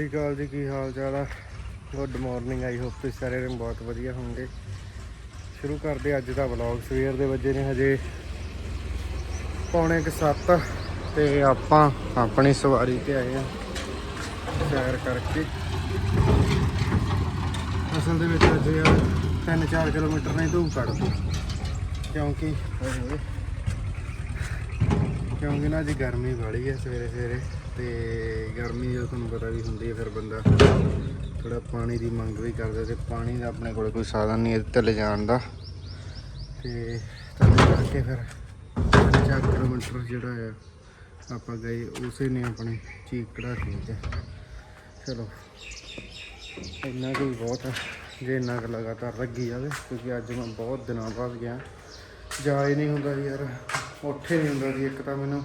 ਸ੍ਰੀ ਅਕਾਲ ਜੀ, ਕੀ ਹਾਲ ਚਾਲ ਆ? ਗੁੱਡ ਮਾਰਨਿੰਗ ਆਈ ਹੋਪ ਤੁਸੀਂ ਸਾਰੇ ਦਿਨ ਬਹੁਤ ਵਧੀਆ ਹੋਵੋਗੇ। ਸ਼ੁਰੂ ਕਰਦੇ ਅੱਜ ਦਾ ਵਲੌਗ ਸਵੇਰ ਦੇ ਵਜੇ ਨੇ ਹਜੇ ਪੌਣੇ ਕੁ 7 ਤੇ ਆਪਾਂ ਆਪਣੀ ਸਵਾਰੀ ਤੇ ਆਏ ਆ ਸੈਰ ਕਰਕੇ। ਅਸਲ ਦੇ ਵਿੱਚ ਅੱਜ ਯਾਰ 3-4 ਕਿਲੋਮੀਟਰ ਨਹੀਂ ਧੂਪ ਕੱਢਦੇ, ਕਿਉਂਕਿ ਕਿਉਂਕਿ ਨਾ ਅੱਜ ਗਰਮੀ ਬੜੀ ਹੈ ਸਵੇਰੇ ਸਵੇਰੇ ਤੇ ਗਰਮੀ ਜੋ ਤੁਹਾਨੂੰ ਪਤਾ ਵੀ ਹੁੰਦੀ ਹੈ ਫਿਰ ਬੰਦਾ ਥੋੜਾ ਪਾਣੀ ਦੀ ਮੰਗ ਵੀ ਕਰਦਾ ਤੇ ਪਾਣੀ ਦਾ ਆਪਣੇ ਕੋਲ ਕੋਈ ਸਾਧਨ ਨਹੀਂ ਇੱਥੇ ਲੈ ਜਾਣ ਦਾ। ਤੇ ਤਾਂ ਕਰਕੇ ਫਿਰ 4 ਕਿਲੋਮੀਟਰ ਜਿਹੜਾ ਆ, ਆਪਾਂ ਗਏ ਉਸੇ ਨੇ ਆਪਣੇ ਚੀਕ ਕਢਾ ਕੇ ਚਲੋ, ਇੰਨਾ ਕੋਈ ਬਹੁਤ ਹੈ ਜੇ ਇੰਨਾ ਕੁ ਲਗਾਤਾਰ ਲੱਗੀ ਜਾਵੇ, ਕਿਉਂਕਿ ਅੱਜ ਮੈਂ ਬਹੁਤ ਦਿਨਾਂ ਬਾਅਦ ਗਿਆ। ਜਾ ਹੀ ਨਹੀਂ ਹੁੰਦਾ ਸੀ ਯਾਰ, ਉੱਠੇ ਨਹੀਂ ਹੁੰਦਾ ਜੀ ਇੱਕ ਤਾਂ ਮੈਨੂੰ।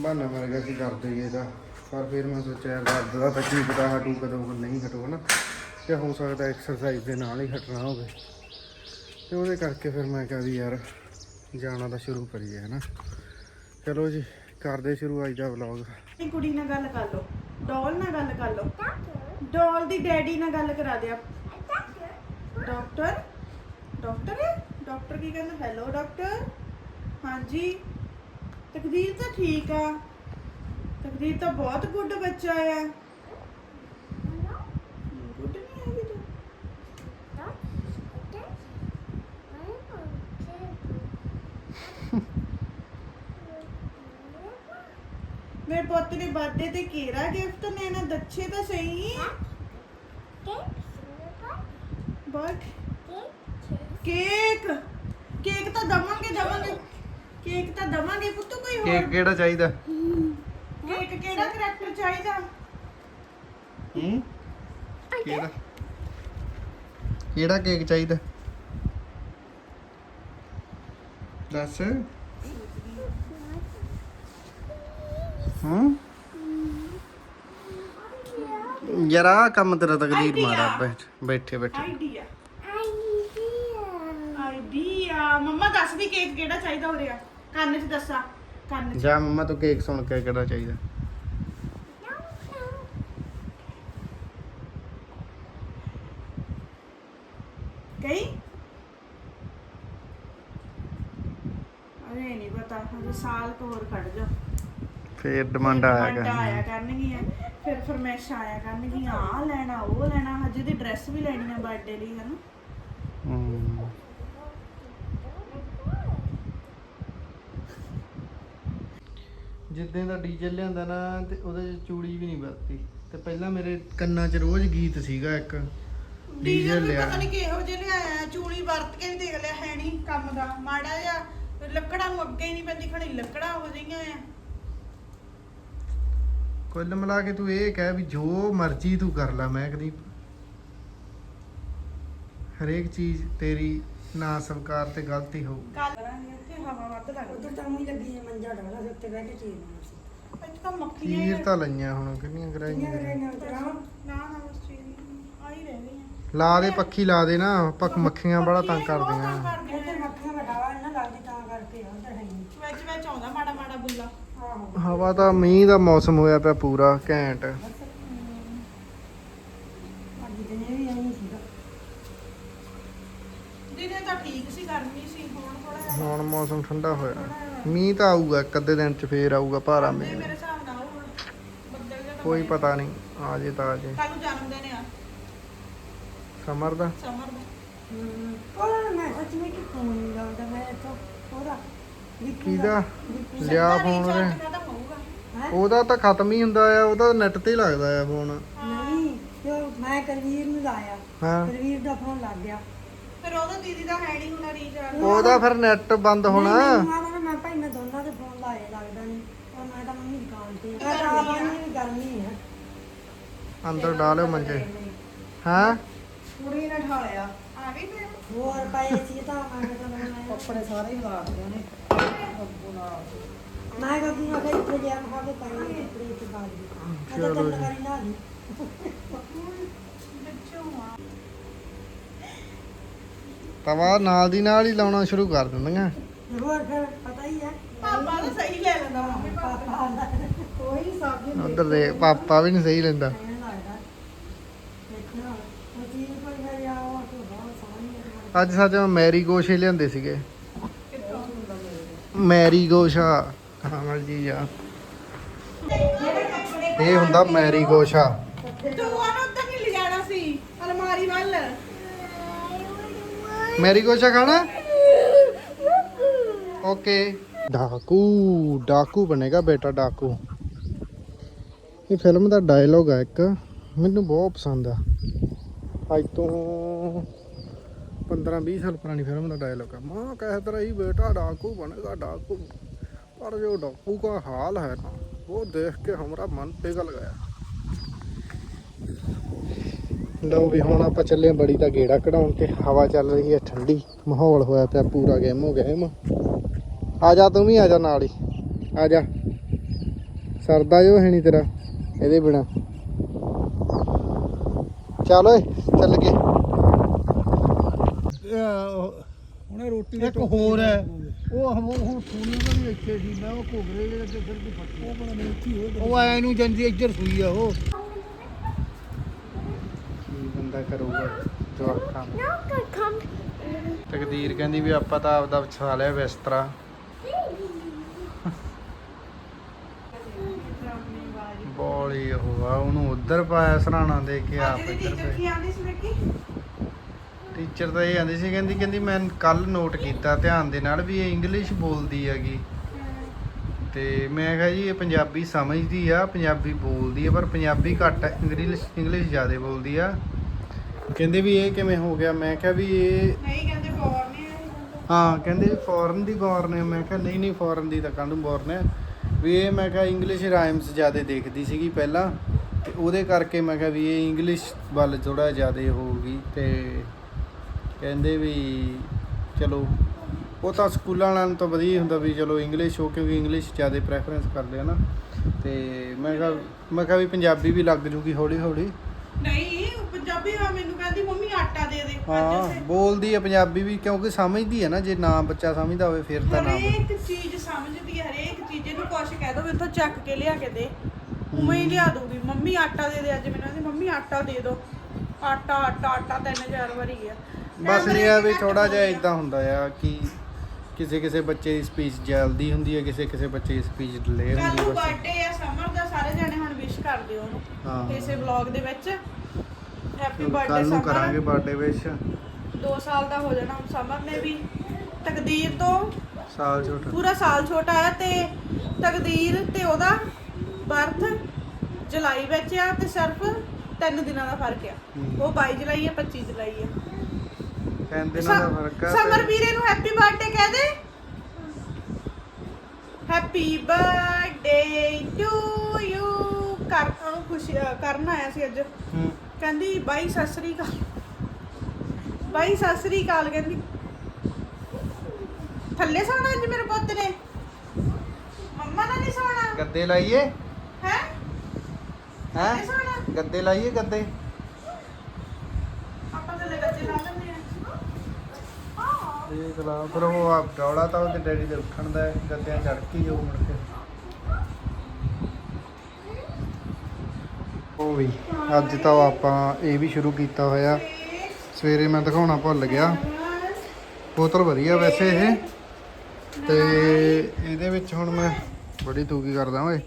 ਬਹਾਨਾ ਮਿਲ ਗਿਆ ਸੀ, ਕਰਦੇ ਹੀ ਇਹਦਾ। ਪਰ ਫਿਰ ਮੈਂ ਸੋਚਿਆ ਦਰਦ ਦਾ ਤਾਂ ਕੀ ਪਤਾ ਹਟੂ ਕਦੋਂ ਨਹੀਂ ਹਟੂ, ਹਨਾ? ਤੇ ਹੋ ਸਕਦਾ ਐਕਸਰਸਾਈਜ਼ ਦੇ ਨਾਲ ਹੀ ਹਟਣਾ ਹੋਵੇ। ਤੇ ਉਹਦੇ ਕਰਕੇ ਫਿਰ ਮੈਂ ਕਿਹਾ ਵੀ ਯਾਰ, ਜਾਣਾ ਤਾਂ ਸ਼ੁਰੂ ਕਰੀਏ, ਹਨਾ? ਚਲੋ ਜੀ, ਕਰਦੇ ਸ਼ੁਰੂ ਅੱਜ ਦਾ ਵਲੌਗ ਇਹ ਕੁੜੀ ਨਾਲ ਗੱਲ ਕਰ ਲਓ, ਡੋਲ ਨਾਲ ਗੱਲ ਕਰ ਲਓ। ਡੋਲ ਦੀ ਡੈਡੀ ਨਾਲ ਗੱਲ ਕਰਾ ਦਿਆ। ਡਾਕਟਰ? ਡਾਕਟਰ? ਡਾਕਟਰ ਕੀ ਕਹਿੰਦਾ? Hello, doctor? ਹਾਂਜੀ? ਤਕਦੀਰ ਤਾਂ ਠੀਕ ਆ। ਤਕਦੀਰ ਤਾਂ ਬਹੁਤ ਗੁੱਡ ਬੱਚਾ ਆ। ਗੁੱਡ ਨਹੀਂ ਹੈਗੀ ਤੂੰ। ਮੇਰੇ ਪੁੱਤ ਦੇ ਬਰਥਡੇ ਤੇ ਕਿਹੜਾ ਗਿਫਟ ਲੈਣਾ ਦੱਛੇ ਤਾਂ ਸਹੀ। ਬਟ ਕੇਕ ਕੇਕ ਤਾਂ ਦਵਾਂਗੇ ਦਵਾਂਗੇ। ਕੇਕ ਤਾਂ ਦਵਾਂਗੇ ਪੁੱਤ ਕੋਈ ਕੇਕ ਹੋਰ। ਕਿਹੜਾ ਚਾਹੀਦਾ? ਕੇਕ ਕਿਹੜਾ ਕਰੈਕਟਰ ਚਾਹੀਦਾ? ਹੂੰ? ਕਿਹੜਾ? ਕਿਹੜਾ ਕੇਕ ਚਾਹੀਦਾ? ਦੱਸ। ਹੂੰ? ਯਾਰ ਆਹ ਕੰਮ ਤੇਰਾ ਤਕਦੀਰ ਮਾਰਾ ਬੈਠ ਬੈਠੇ ਬੈਠੇ। ਆਈਡੀਆ ਆਈਡੀਆ ਮੰਮਾ ਦੱਸ ਵੀ ਕੇਕ ਕਿਹੜਾ ਚਾਹੀਦਾ ਹੋ ਰਿਹਾ ਕੰਨ 'ਚ ਦੱਸਾ ਕੰਨ 'ਚ। ਜਾ ਮੰਮਾ ਤੂੰ ਕੇਕ ਸੁਣ ਕੇ ਕਿਹੜਾ ਚਾਹੀਦਾ? ਗਈ ਅਰੇ ਨਹੀਂ ਪਤਾ ਹਜੇ ਸਾਲ ਕੁ ਹੋਰ ਕੱਢ ਜਾ। ਫੇਰ ਡਿਮਾਂਡ ਆਇਆ ਡਿਮਾਂਡਾਂ ਆਇਆ ਕਰ ਕਰਨਗੀਆਂ। ਫਿਰ ਫਰਮੈਸ਼ਾਂ ਆਇਆ ਕਰਨਗੀਆਂ ਆ ਲੈਣਾ ਉਹ ਲੈਣਾ ਹਜੇ ਦੀ ਡਰੈਸ ਵੀ ਲੈਣੀ ਆ ਬਰਥਡੇ ਲਈ ਹਨ? ਹੂੰ। ਜਿੱਦਾਂ ਦਾ ਡੀਜ਼ਲ ਲਿਆਂਦਾ ਨਾ ਤੇ ਉਹਦੇ ਚ ਚੂੜੀ ਵੀ ਨਹੀਂ ਵਰਤੀ ਤੇ ਪਹਿਲਾਂ ਮੇਰੇ ਕੰਨਾਂ 'ਚ ਰੋਜ਼ ਗੀਤ ਸੀਗਾ ਇੱਕ। ਡੀਜ਼ਲ ਡੀਜ਼ਲ ਵੀ ਲਿਆ। ਪਤਾ ਨਹੀਂ ਕਿਹੋ ਜਿਹਾ ਲਿਆਇਆ ਚੂੜੀ ਵਰਤ ਕੇ ਵੀ ਦੇਖ ਲਿਆ ਹੈ ਨਹੀਂ ਕੰਮ ਦਾ। ਮਾੜਾ ਜਿਹਾ ਲੱਕੜਾਂ ਨੂੰ ਅੱਗੇ ਹੀ ਨਹੀਂ ਪੈਂਦੀ ਖੜੀ ਲੱਕੜਾਂ ਹੋ ਗਈਆਂ ਆ। ਕੁੱਲ ਮਿਲਾ ਕੇ ਤੂੰ ਇਹ ਕਹਿ ਵੀ ਜੋ ਮਰਜ਼ੀ ਤੂੰ ਕਰ ਲੈ ਮੈਂ ਕਦੀ ਹਰੇਕ ਚੀਜ਼ ਤੇਰੀ ਨਾ ਸਵਕਾਰ ਤੇ ਗਲਤੀ ਹੋਊ ਕੱਲ ਕਰਾਂਗੇ। ਇੱਥੇ ਹਵਾ ਵੱਧ ਲੱਗਦੀ। ਉਧਰ ਤਾਂ ਉਹੀ ਲੱਗੀ ਹੈ ਮੰਜਾ ਡਾਲਾ ਤੇ ਉੱਤੇ ਬਹਿ ਕੇ ਚੀਜ਼ ਬਣਾਉਣੀ ਇੱਥੇ ਤਾਂ ਮੱਖੀਆਂ ਹੀ ਚੀਰ। ਤਾਂ ਲਈਆਂ ਹੁਣ ਕਿੰਨੀਆਂ ਕਿੰਨੇ ਕਰਾਈਆਂ ਕਰੇ ਨੇ ਉਤਰਾ ਨਾ ਨਾ ਬਸ ਚੀਜ਼ ਆ ਹੀ ਰਹਿ ਗਈਆਂ। ਲਾ ਦੇ ਪੱਖੀ ਲਾ ਦੇ ਨਾ ਪੱਕ ਮੱਖੀਆਂ ਬੜਾ ਤੰਗ ਮੱਖੀਆਂ ਬਹੁਤ ਤੰਗ ਕਰਦੀਆਂ। ਮੱਖੀਆਂ ਦਾ ਡਾਲਾ ਇਹਨਾਂ ਲੱਗਦੀ ਤਾਂ ਕਰਕੇ ਆ, ਉੱਧਰ ਹੈ ਨਹੀਂ। ਵਿੱਚ ਵਿੱਚ ਆਉਂਦਾ ਮਾੜਾ ਮਾੜਾ ਬੁੱਲਾ। ਆਹੋ। ਹਵਾ ਤਾਂ ਮੀਂਹ ਦਾ ਮੌਸਮ ਹੋਇਆ ਪਿਆ ਪੂਰਾ ਘੈਂਟ ਅੱਜ ਦਿਨੇ ਵੀ ਆਈ ਸੀਗਾ ਦਿਨੇ ਤਾਂ ਠੀਕ ਸੀ ਗਰਮੀ ਸੀ ਹੁਣ ਥੋੜਾ ਜਿਹਾ ਹੁਣ ਮੌਸਮ ਠੰਡਾ ਹੋਇਆ। ਮੀਂਹ ਤਾਂ ਆਊਗਾ ਇੱਕ ਅੱਧੇ ਦਿਨ ਚ ਫੇਰ ਆਊਗਾ ਭਾਰਾ ਮੀਂਹ। ਮੇਰੇ ਹਿਸਾਬ ਨਾਲ ਉਹ ਹੁਣ ਬੱਦਲ ਜਿਹਾ ਤਾਂ ਕੋਈ। ਪਤਾ ਨਹੀਂ ਆ ਜੇ ਤਾਂ ਆ ਜੇ। ਕੱਲ ਨੂੰ ਜਨਮ ਦਿਨ ਆ। ਸਮਰ ਦਾ? ਸਮਰ ਦਾ। ਹੂੰ ਉਹ ਮੈਂ ਸੱਚ ਵਿੱਚ ਕਿ ਫੋਨ ਨਹੀਂ ਲਾਉਂਦਾ ਮੈਂ ਇੱਥੋਂ ਉਹਦਾ ਵਿੱਕੀ ਕਿਹਦਾ? ਵਿੱਕੀ ਲਿਆ ਫੋਨ ਹੋਊਗਾ। ਹੈਂ? ਉਹਦਾ ਤਾਂ ਖਤਮ ਹੀ ਹੁੰਦਾ ਆ ਉਹਦਾ ਨੈਟ ਤੇ ਹੀ ਲੱਗਦਾ ਆ ਫੋਨ ਨਹੀਂ ਉਹ ਮੈਂ ਕਰਵੀਰ ਨੂੰ ਲਾਇਆ ਹਾਂ। ਕਰਵੀਰ ਦਾ ਫੋਨ ਲੱਗ ਗਿਆ। ਫਿਰ ਉਹਦਾ ਦੀਦੀ ਦਾ ਹੈ ਨਹੀਂ ਹੁਣ ਰੀਚਾਰਜ ਉਹਦਾ ਫਿਰ ਨੈਟ ਬੰਦ ਹੋਣਾ। ਮੈਨੂੰ ਆਵਾਂ ਮੈਂ ਭਾਈ ਮੈਂ ਦੋਨਾਂ ਦੇ ਫੋਨ ਲਾਏ ਲੱਗਦਾ ਨਹੀਂ ਉਹ ਮੈਂ ਤਾਂ ਮੰਮੀ ਦੁਕਾਨ ਤੇ ਮੈਂ ਤਾਂ ਆਵਾਂ ਨਹੀਂ ਗਰਮੀ ਹੈ ਅੰਦਰ ਡਾਲਿਓ ਮੰਜੇ। ਹਾਂ? ਕੁੜੀ ਨੇ ਠਾਲਿਆ। ਆ ਗਈ ਫਿਰ। ਹੋਰ ਪਏ ਸੀ ਤਾਂ ਮੈਂ ਤਾਂ ਮੈਂ ਕੱਪੜੇ ਸਾਰੇ ਹੀ ਲਾ ਦਿੱਤੇ ਨੇ ਮੈਂ ਕਹਦੀ ਮੈਂ ਕਿਹਾ ਇੱਥੇ ਲਿਆ ਖਾ ਕੇ ਪਾਣੀ ਕੱਪੜੇ ਮੈਂ ਤਾਂ ਚਲੋ ਤਿੰਨ ਜੀ। ਤਵਾ ਨਾਲ ਦੀ ਨਾਲ ਹੀ ਲਾਉਣਾ ਸ਼ੁਰੂ ਕਰ ਦਿੰਦੀਆਂ। ਉਧਰ ਦੇ ਪਾਪਾ ਵੀ ਨਹੀਂ ਸਹੀ ਲੈਂਦਾ। ਅੱਜ ਸੱਚ ਮੈਂ ਮੈਰੀ ਗੋਸ਼ੇ ਲਿਆਂਦੇ ਸੀਗੇ। ਮੈਰੀ ਗੋਸ਼ਾ ਕਮਲ ਜੀ ਆ। ਇਹ ਹੁੰਦਾ ਮੈਰੀ ਗੋਸ਼ਾ ਤੂੰ ਉਹਨੂੰ ਉੱਧਰ ਨਹੀਂ ਲਿਜਾਣਾ ਸੀ। ਅਲਮਾਰੀ ਵੱਲ। ਮੈਰੀ ਗੋਸ਼ਾ ਖਾਣਾ ਓਕੇ ਡਾਕੂ ਡਾਕੂ ਬਣੇਗਾ ਬੇਟਾ ਡਾਕੂ ਇਹ ਫਿਲਮ ਦਾ ਡਾਇਲੋਗ ਆ ਇੱਕ ਮੈਨੂੰ ਬਹੁਤ ਪਸੰਦ ਆ ਅੱਜ ਤੋਂ 15 20 ਸਾਲ ਪੁਰਾਣੀ ਫਿਲਮ ਦਾ ਡਾਇਲੋਗ ਆ ਮਾਂ ਕਹਿਤ ਰਹੀ बेटा डाकू बनेगा डाकू पर जो डाकू का हाल है ना वो देख के हमारा मन पिघल गया ਲਓ ਵੀ ਹੁਣ ਆਪਾਂ ਚੱਲੇ ਆਂ ਬੜੀ ਦਾ ਗੇੜਾ ਕਢਾਉਣ ਤੇ ਹਵਾ ਚੱਲ ਰਹੀ ਹੈ ਠੰਡੀ ਮਾਹੌਲ ਹੋਇਆ ਪਿਆ ਪੂਰਾ ਗੇਮ ਹੋ ਗਿਆ ਮ। ਆ ਜਾ ਤੂੰ ਵੀ ਆ ਜਾ ਨਾਲ ਹੀ ਆ ਜਾ। ਸਰਦਾ ਜੋ ਹੈ ਨਹੀਂ ਤੇਰਾ ਇਹਦੇ ਬਿਨਾ। ਚੱਲ ਓਏ ਚੱਲ ਗਏ। ਉਹਨੇ ਰੋਟੀ ਇੱਕ ਹੋਰ ਹੈ। ਉਹ ਹਮ ਹੁਣ ਸੋਨੀ ਦਾ ਵੀ ਇੱਥੇ ਸੀ ਮੈਂ ਉਹ ਘੁਗਰੇ ਦੇ ਅੱਗੇ ਫਿਰ ਵੀ ਫੱਟੀ। ਉਹ ਬਣਾ ਕੀ ਹੋ ਉਹ ਆਇਆ ਨੂੰ ਜਾਂਦੀ ਇੱਧਰ ਸੂਈ ਆ ਉਹ। ਬੰਦਾ ਕਰੂਗਾ ਜਵਾਕਾਂ ਨੂੰ। ਤਕਦੀਰ ਕਹਿੰਦੀ ਵੀ ਆਪਾਂ ਤਾਂ ਆਪਦਾ ਵਿਛਾ ਲਿਆ ਬਿਸਤਰਾ ਬੋਲੀ ਉਹ ਆ ਉਹਨੂੰ ਉਧਰ ਪਾਇਆ ਸਰਾਣਾ ਦੇ ਕੇ ਆਪ ਇੱਧਰ ਟੀਚਰ ਪਏ ਟੀਚਰ ਤਾਂ ਇਹ ਆਂਦੀ ਸੀ ਕਹਿੰਦੀ ਕਹਿੰਦੀ ਮੈਂ ਕੱਲ ਨੋਟ ਕੀਤਾ ਧਿਆਨ ਦੇ ਨਾਲ ਵੀ ਇਹ ਇੰਗਲਿਸ਼ ਬੋਲਦੀ ਹੈਗੀ। ਤੇ ਮੈਂ ਕਿਹਾ ਜੀ ਇਹ ਪੰਜਾਬੀ ਸਮਝਦੀ ਆ ਪੰਜਾਬੀ ਬੋਲਦੀ ਆ ਪਰ ਪੰਜਾਬੀ ਘੱਟ ਆ, ਇੰਗਲਿਸ਼ ਇੰਗਲਿਸ਼ ਜ਼ਿਆਦਾ ਬੋਲਦੀ ਆ। ਕਹਿੰਦੇ ਵੀ ਇਹ ਕਿਵੇਂ ਹੋ ਗਿਆ? ਮੈਂ ਕਿਹਾ ਵੀ ਇਹ ਨਹੀਂ ਕਹਿੰਦੇ ਫੋਰ ਨੇ ਹਾਂ ਕਹਿੰਦੇ ਫੋਰਨ ਦੀ ਗੌਰ ਨੇ ਮੈਂ ਕਿਹਾ ਨਹੀਂ ਨਹੀਂ ਫੋਰਨ ਦੀ ਤਾਂ ਕਾਹਨੂੰ ਬੋਰਨ ਹੈ ਵੀ ਇਹ ਮੈਂ ਕਿਹਾ ਇੰਗਲਿਸ਼ ਰਾਈਮਸ ਜ਼ਿਆਦਾ ਦੇਖਦੀ ਸੀਗੀ ਪਹਿਲਾਂ। ਤੇ ਉਹਦੇ ਕਰਕੇ ਮੈਂ ਕਿਹਾ ਵੀ ਇਹ ਇੰਗਲਿਸ਼ ਵੱਲ ਥੋੜਾ ਜ਼ਿਆਦਾ ਹੋਊਗੀ। ਤੇ ਕਹਿੰਦੇ ਵੀ ਚਲੋ ਉਹ ਤਾਂ ਸਕੂਲਾਂ ਵਾਲਿਆਂ ਨੂੰ ਤਾਂ ਵਧੀਆ ਹੀ ਹੁੰਦਾ ਵੀ ਚਲੋ ਇੰਗਲਿਸ਼ ਹੋ ਕਿਉਂਕਿ ਇੰਗਲਿਸ਼ ਜ਼ਿਆਦਾ ਪ੍ਰੈਫਰੈਂਸ ਕਰਦੇ ਆ ਨਾ। ਤੇ ਮੈਂ ਕਿਹਾ ਮੈਂ ਕਿਹਾ ਵੀ ਪੰਜਾਬੀ ਵੀ ਲੱਗ ਜੂਗੀ ਹੌਲੀ ਹੌਲੀ ਨਹੀਂ ਪੰਜਾਬੀ ਆ ਮੈਨੂੰ ਕਹਿੰਦੀ ਮੰਮੀ ਆਟਾ ਦੇ ਦੇ। ਹਾਂ ਬੋਲਦੀ ਹੈ ਪੰਜਾਬੀ ਵੀ ਕਿਉਂਕਿ ਸਮਝਦੀ ਹੈ ਨਾ ਜੇ ਨਾ ਬੱਚਾ ਸਮਝਦਾ ਹੋਵੇ ਫਿਰ ਤਾਂ ਨਾ ਹਰੇਕ ਚੀਜ਼ ਸਮਝਦੀ ਹੈ ਹਰੇਕ ਚੀਜ਼। ਇਹਨੂੰ ਕੁਛ ਕਹਿ ਦੋ ਮੈਨੂੰ ਚੱਕ ਕੇ ਲਿਆ ਕੇ ਦੇ। ਉਵੇਂ ਹੀ ਲਿਆ ਦੂਗੀ ਮੰਮੀ ਆਟਾ ਦੇ ਦੇ। ਅੱਜ ਮੈਨੂੰ ਕਹਿੰਦੀ ਮੰਮੀ ਆਟਾ ਦੇ ਦੋ। ਆਟਾ ਆਟਾ ਆਟਾ ਤਿੰਨ ਚਾਰ ਵਾਰੀ ਗਿਆ ਬਸ ਇਹ ਆ ਵੀ ਥੋੜਾ ਜਿਹਾ ਇਦਾਂ ਹੁੰਦਾ ਆ ਕਿ ਕਿਸੇ ਕਿਸੇ ਬੱਚੇ ਦੀ ਸਪੀਚ ਜਲਦੀ ਹੁੰਦੀ ਹੈ ਕਿਸੇ ਕਿਸੇ ਬੱਚੇ ਦੀ ਸਪੀਚ ਡਿਲੇ ਹੁੰਦੀ ਹੈ ਬਸ। ਬਰਥਡੇ ਆ ਸਮਰ ਦਾ ਸਾਰੇ ਜਣੇ ਹੁਣ ਵਿਸ਼ ਕਰ ਦਿਓ ਉਹਨੂੰ। ਹਾਂ। ਇਸੇ ਵਲੌਗ ਦੇ ਵਿੱਚ। ਹੈਪੀ ਬਰਥਡੇ ਕੱਲ ਨੂੰ ਕਰਾਂਗੇ ਬਰਥਡੇ ਵਿਸ਼ 2 ਸਾਲ ਦਾ ਹੋ ਜਾਣਾ ਸਮਰ ਨੇ ਵੀ। ਤਕਦੀਰ ਤੋਂ ਸਾਲ ਛੋਟਾ। ਪੂਰਾ ਸਾਲ ਛੋਟਾ ਹੈ ਤੇ ਤਕਦੀਰ ਤੇ ਉਹਦਾ ਬਰਥ ਜੁਲਾਈ ਵਿੱਚ ਆ ਤੇ ਸਿਰਫ 3 ਦਿਨਾਂ ਦਾ ਫ਼ਰਕ ਆ। ਹਮ। ਉਹ 22 ਜੁਲਾਈ ਆ 25 ਜੁਲਾਈ ਆ। ਕਹਿੰਦੇ ਨਾ ਦਾ ਫ਼ਰਕ ਆ ਸਮਰ ਤੇ- ਵੀਰੇ ਨੂੰ ਹੈਪੀ ਬਰਥਡੇ ਕਹਿ ਦੇ। ਹੈਪੀ ਬਰਥਡੇ ਟੂ ਯੂ ਕਰ ਉਹਨੂੰ ਖੁਸ਼ੀ ਕਰਨ ਆਇਆ ਸੀ ਅੱਜ। ਹੂੰ। ਕਹਿੰਦੀ ਬਾਈ ਸਤਿ ਸ੍ਰੀ ਅਕਾਲ। ਬਾਈ ਸਤਿ ਸ੍ਰੀ ਅਕਾਲ ਕਹਿੰਦੀ। ਥੱਲੇ ਸੌਣਾ ਅੱਜ ਮੇਰੇ ਪੁੱਤ ਨੇ? ਮੰਮਾ ਨਾਲ ਨਹੀਂ ਸੌਣਾ? ਗੱਦੇ ਲਾਈਏ? ਹੈ? ਹੈ? ਗੱਦੇ ਲਾਈਏ ਗੱਦੇ? ਆਪਾਂ ਥੱਲੇ ਗੱਦੇ ਲਾ ਲੈਂਦੇ ਆ ਦੇਖ ਲਾ ਫਿਰ ਉਹ ਆ ਡੌਲਾ ਤਾਂ ਉਹਦੇ ਡੈਡੀ ਦੇ ਉੱਠਣ ਦਾ ਗੱਦਿਆਂ ਚੜ ਕੇ ਹੀ ਉਹ ਮੁੜ ਕੇ। ਉਹ ਵੀ, ਅੱਜ ਤਾਂ ਆਪਾਂ ਇਹ ਵੀ ਸ਼ੁਰੂ ਕੀਤਾ ਹੋਇਆ। ਸਵੇਰੇ ਮੈਂ ਦਿਖਾਉਣਾ ਭੁੱਲ ਗਿਆ। ਬੋਤਲ ਵਧੀਆ ਵੈਸੇ ਇਹ। ਤੇ ਇਹਦੇ ਵਿੱਚ ਹੁਣ ਮੈਂ ਬੜੀ ਤੂਕੀ ਕਰਦਾ ਓਏ।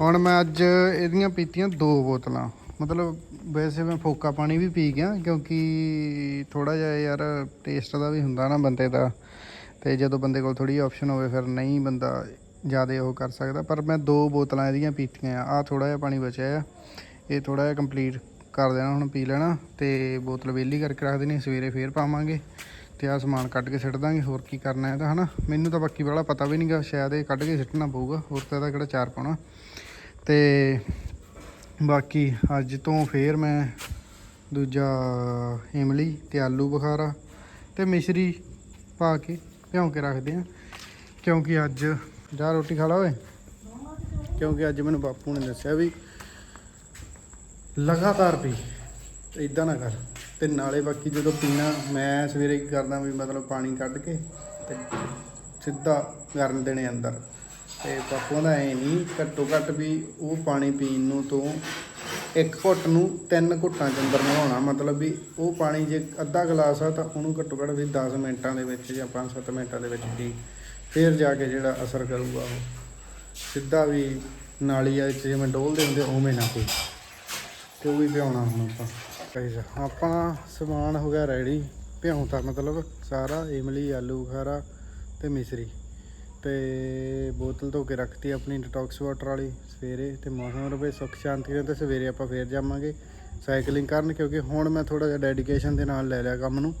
ਹੁਣ ਮੈਂ ਅੱਜ ਇਹਦੀਆਂ ਪੀਤੀਆਂ ਦੋ ਬੋਤਲਾਂ। ਮਤਲਬ ਵੈਸੇ ਮੈਂ ਫੋਕਾ ਪਾਣੀ ਵੀ ਪੀ ਗਿਆ, ਕਿਉਂਕਿ ਥੋੜਾ ਜਿਹਾ ਯਾਰ ਟੇਸਟ ਦਾ ਵੀ ਹੁੰਦਾ ਨਾ ਬੰਦੇ ਦਾ। ਤੇ ਜਦੋਂ ਬੰਦੇ ਕੋਲ ਥੋੜੀ ਆਪਸ਼ਨ ਹੋਵੇ, ਫਿਰ ਨਹੀਂ ਬੰਦਾ ਜ਼ਿਆਦਾ ਉਹ ਕਰ ਸਕਦਾ। ਪਰ ਮੈਂ ਦੋ ਬੋਤਲਾਂ ਇਹਦੀਆਂ ਪੀਤੀਆਂ ਆ। ਆ ਥੋੜਾ ਜਿਹਾ ਪਾਣੀ ਬਚਿਆ ਆ। ਇਹ ਥੋੜਾ ਜਿਹਾ ਕੰਪਲੀਟ ਕਰ ਦੇਣਾ, ਹੁਣ ਪੀ ਲੈਣਾ ਤੇ ਬੋਤਲ ਵਿਹਲੀ ਕਰਕੇ ਰੱਖ ਦੇਣੀ, ਸਵੇਰੇ ਫੇਰ ਪਾਵਾਂਗੇ ਤੇ ਆ ਸਮਾਨ ਕੱਢ ਕੇ ਸਿੱਟ ਦਾਂਗੇ, ਹੋਰ ਕੀ ਕਰਨਾ ਹੈ ਤਾਂ ਹਨਾ? ਮੈਨੂੰ ਤਾਂ ਬਾਕੀ ਵਾਲਾ ਪਤਾ ਵੀ ਨਹੀਂਗਾ ਸ਼ਾਇਦ ਇਹ ਕੱਢ ਕੇ ਸਿੱਟਣਾ ਪਊਗਾ, ਹੋਰ ਤਾਂ ਇਹਦਾ ਕਿਹੜਾ ਚਾਰ ਪਾਉਣਾ। ਤੇ ਬਾਕੀ ਅੱਜ ਤੋਂ ਫੇਰ ਮੈਂ ਦੂਜਾ ਇਮਲੀ ਤੇ ਆਲੂ ਬੁਖਾਰਾ ਤੇ ਮਿਸ਼ਰੀ ਪਾ ਕੇ ਭਿਉਂ ਕੇ ਰੱਖਦੇ ਆ ਕਿਉਂਕਿ ਅੱਜ, ਜਾ ਰੋਟੀ ਖਾ ਲਾ ਓਏ। ਕਿਉਂਕਿ ਅੱਜ ਮੈਨੂੰ ਬਾਪੂ ਨੇ ਦੱਸਿਆ ਵੀ ਲਗਾਤਾਰ ਪੀ ਇਦਾਂ ਨਾ ਕਰ। ਤੇ ਨਾਲੇ ਬਾਕੀ ਜਦੋਂ ਪੀਣਾ, ਮੈਂ ਸਵੇਰੇ ਕੀ ਕਰਦਾ ਵੀ ਮਤਲਬ ਪਾਣੀ ਕੱਢ ਕੇ ਤੇ ਸਿੱਧਾ ਕਰਨ ਦੇਣੇ ਅੰਦਰ। ਤੇ ਪਾਪੂ ਦਾ ਐ ਨਹੀਂ ਘੱਟੋ ਘੱਟ ਵੀ ਉਹ ਪਾਣੀ ਪੀਣ ਨੂੰ ਤੋਂ ਇੱਕ ਘੁੱਟ ਨੂੰ ਤਿੰਨ ਘੁੱਟਾਂ ਚ ਅੰਦਰ ਨਹਾਉਣਾ। ਮਤਲਬ ਵੀ ਉਹ ਪਾਣੀ ਜੇ ਅੱਧਾ ਗਲਾਸ ਆ ਤਾਂ ਉਹਨੂੰ ਘੱਟੋ ਘੱਟ ਵੀ 10 ਮਿੰਟਾਂ ਦੇ ਵਿੱਚ ਜਾਂ 5-7 ਮਿੰਟਾਂ ਦੇ ਵਿੱਚ ਪੀ। ਫਿਰ ਜਾ ਕੇ ਜਿਹੜਾ ਅਸਰ ਕਰੂਗਾ ਉਹ। ਸਿੱਧਾ ਵੀ ਨਾਲੀ ਆ ਵਿੱਚ ਜਿਵੇਂ ਡੋਲਦੇ ਹੁੰਦੇ ਉਵੇਂ ਨਾ ਕੋਈ ਤੇ ਉਹ ਵੀ ਭਿਆਉਣਾ ਹੁਣ ਆਪਾਂ। ਗਾਇਸ ਆਪਣਾ ਸਮਾਨ ਹੋ ਗਿਆ ਰੈਡੀ ਭਿਉਂ ਤਾਂ ਮਤਲਬ ਸਾਰਾ, ਇਮਲੀ, ਆਲੂ ਬੁਖਾਰਾ ਤੇ ਮਿਸਰੀ। ਤੇ ਬੋਤਲ ਧੋ ਕੇ ਰੱਖਤੀ ਆਪਣੀ ਡਿਟੌਕਸ ਵਾਟਰ ਵਾਲੀ ਸਵੇਰੇ ਤੇ ਮੌਸਮ ਰਵੇ ਸੁੱਖ, ਸ਼ਾਂਤੀ ਨਾਲ ਤੇ ਸਵੇਰੇ ਆਪਾਂ ਫੇਰ ਜਾਵਾਂਗੇ ਸਾਈਕਲਿੰਗ ਕਰਨ ਕਿਉਂਕਿ ਹੁਣ ਮੈਂ ਥੋੜਾ ਜਿਹਾ ਡੈਡੀਕੇਸ਼ਨ ਦੇ ਨਾਲ ਲੈ ਲਿਆ ਕੰਮ ਨੂੰ।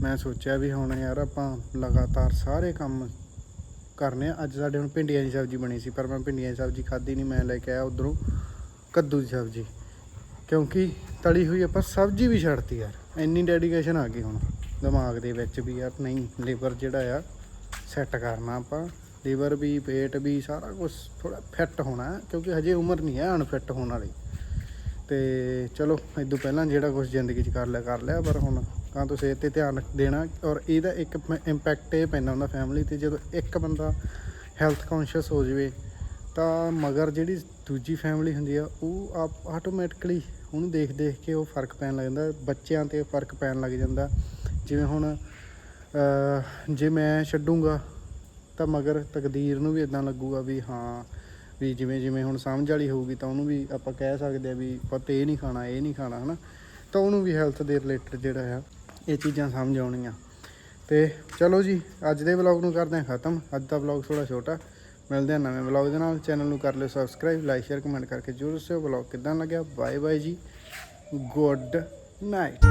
ਮੈਂ ਸੋਚਿਆ ਵੀ ਹੁਣ ਯਾਰ ਆਪਾਂ ਲਗਾਤਾਰ ਸਾਰੇ ਕੰਮ ਕਰਨੇ ਆ। ਅੱਜ ਸਾਡੇ ਹੁਣ ਭਿੰਡੀਆਂ ਦੀ ਸਬਜ਼ੀ ਬਣੀ ਸੀ, ਪਰ ਮੈਂ ਭਿੰਡੀਆਂ ਦੀ ਸਬਜ਼ੀ ਖਾਧੀ ਨਹੀਂ ਮੈਂ ਲੈ ਕੇ ਆਇਆ ਉਧਰੋਂ ਕੱਦੂ ਦੀ ਸਬਜ਼ੀ। ਕਿਉਂਕਿ ਤਲੀ ਹੋਈ ਆਪਾਂ ਸਬਜ਼ੀ ਵੀ ਛੱਡਤੀ ਯਾਰ। ਇੰਨੀ ਡੈਡੀਕੇਸ਼ਨ ਆ ਗਈ ਹੁਣ। ਦਿਮਾਗ ਦੇ ਵਿੱਚ ਵੀ ਯਾਰ ਨਹੀਂ ਲਿਵਰ ਜਿਹੜਾ ਆ ਸੈੱਟ ਕਰਨਾ ਆਪਾਂ। ਲੀਵਰ ਵੀ, ਪੇਟ ਵੀ, ਸਾਰਾ ਕੁਝ ਥੋੜਾ ਫਿੱਟ ਹੋਣਾ ਕਿਉਂਕਿ ਹਜੇ ਉਮਰ ਨਹੀਂ ਹੈ ਅਨਫਿੱਟ ਹੋਣ ਵਾਲੀ। ਤੇ ਚਲੋ ਇਦੋਂ ਪਹਿਲਾਂ ਜਿਹੜਾ ਕੁਝ ਜ਼ਿੰਦਗੀ 'ਚ ਕਰ ਲਿਆ ਕਰ ਲਿਆ, ਪਰ ਹੁਣ ਤਾਂ ਤੁਸੀਂ ਸਿਹਤ ਤੇ ਧਿਆਨ ਦੇਣਾ। ਔਰ ਇਹਦਾ ਇੱਕ ਇੰਪੈਕਟ ਇਹ ਪੈਂਦਾ ਹੁੰਦਾ ਫੈਮਿਲੀ ਤੇ, ਜਦੋਂ ਇੱਕ ਬੰਦਾ ਹੈਲਥ ਕੌਨਸ਼ੀਅਸ ਹੋ ਜਾਵੇ, ਤਾਂ ਮਗਰ ਜਿਹੜੀ ਦੂਜੀ ਫੈਮਿਲੀ ਹੁੰਦੀ ਆ, ਉਹ ਆਪ ਆਟੋਮੈਟਿਕਲੀ ਉਹਨੂੰ ਦੇਖ ਦੇਖ ਕੇ ਉਹ ਫ਼ਰਕ ਪੈਣ ਲੱਗ ਜਾਂਦਾ, ਬੱਚਿਆਂ ਤੇ ਫ਼ਰਕ ਪੈਣ ਲੱਗ ਜਾਂਦਾ। ਜਿਵੇਂ ਹੁਣ ਜੇ ਮੈਂ ਛੱਡੂੰਗਾ, ਤਾਂ ਮਗਰ ਤਕਦੀਰ ਨੂੰ ਵੀ ਇਦਾਂ ਲੱਗੂਗਾ ਵੀ ਹਾਂ, ਵੀ ਜਿਵੇਂ ਜਿਵੇਂ ਹੁਣ ਸਮਝ ਵਾਲੀ ਹੋਊਗੀ ਤਾਂ ਉਹਨੂੰ ਵੀ ਆਪਾਂ ਕਹਿ ਸਕਦੇ ਆ ਵੀ ਪੁੱਤ ਇਹ ਨਹੀਂ ਖਾਣਾ, ਇਹ ਨਹੀਂ ਖਾਣਾ, ਹਨਾ? ਤਾਂ ਉਹਨੂੰ ਵੀ ਹੈਲਥ ਦੇ ਰਿਲੇਟਡ ਜਿਹੜਾ ਆ, ਇਹ ਚੀਜ਼ਾਂ ਸਮਝ ਆਉਣੀਆਂ। ਤੇ ਚਲੋ ਜੀ, ਅੱਜ ਦੇ ਵਲੌਗ ਨੂੰ ਕਰਦੇ ਹਾਂ ਖਤਮ, ਅੱਜ ਦਾ ਵਲੌਗ ਥੋੜਾ ਛੋਟਾ। ਮਿਲਦੇ ਹਾਂ ਨਵੇਂ ਵਲੌਗ ਦੇ ਨਾਲ। ਚੈਨਲ ਨੂੰ ਕਰ ਲਿਓ ਸਬਸਕ੍ਰਾਈਬ ਲਾਈਕ ਸ਼ੇਅਰ ਕਮੈਂਟ ਕਰਕੇ ਜਰੂਰ ਦੱਸਿਓ। ਵਲੌਗ ਕਿਦਾਂ ਲੱਗਿਆ? ਬਾਏ ਬਾਏ ਜੀ। Good night